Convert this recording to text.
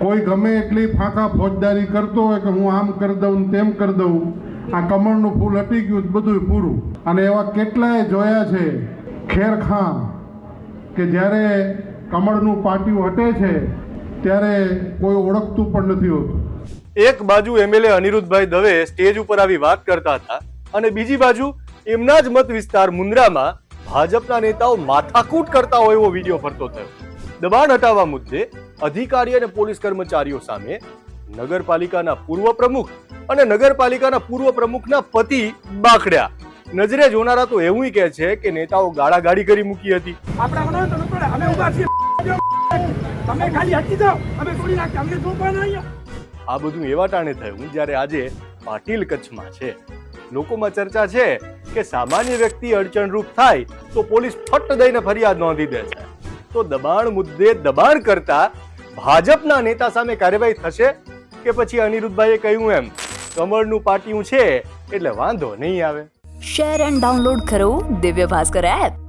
કોઈ ગમે એટલી ફાંકા ફોજદારી કરતો હોય કે હું આમ કરી દઉં તેમ કરી દઉં, આ કમળનું ફૂલ હટી ગયું બધું પૂરું. અને એવા કેટલાય જોયા છે ખેરખાં કે જ્યારે કમળનું પાટિયું હટે છે, ત્યારે કોઈ ઓળખતું પણ નથી હોતું. એક બાજુ એમએલએ અનિરુદ્ધભાઈ દવે સ્ટેજ ઉપર આવી વાત કરતા હતા અને બીજી બાજુ એમના જ મત વિસ્તાર મુન્દ્રામાં ભાજપના નેતાઓ માથાકૂટ કરતા હોય એવો વીડિયો ફરતો થયો. દબાણ હટાવવા મુદ્દે અધિકારી અને પોલીસ કર્મચારીઓ સામે નગરપાલિકાના પૂર્વ પ્રમુખ અને નગરપાલિકાના પૂર્વ પ્રમુખના પતિ બાખડ્યા. નજરે જોનારા તો એવું કહે છે કે નેતાઓ ગાળાગાળી કરી મૂકી હતી. આ બધું એવા ટાણે થયું જ્યારે આજે પાટીલ કચ્છમાં છે. લોકોમાં ચર્ચા છે કે સામાન્ય વ્યક્તિ અડચણરૂપ થાય તો પોલીસ ફટ દઈને ફરિયાદ નોંધી દે છે. તો દબાણ મુદ્દે દબાણ કરતા ભાજપના નેતા સામે કાર્યવાહી થશે કે પછી અનિરુદ્ધભાઈએ કહ્યું એમ, કમળનું પાટિયું છે એટલે વાંધો નહીં આવે. શેર એન્ડ ડાઉનલોડ કરો દિવ્ય ભાસ્કર એપ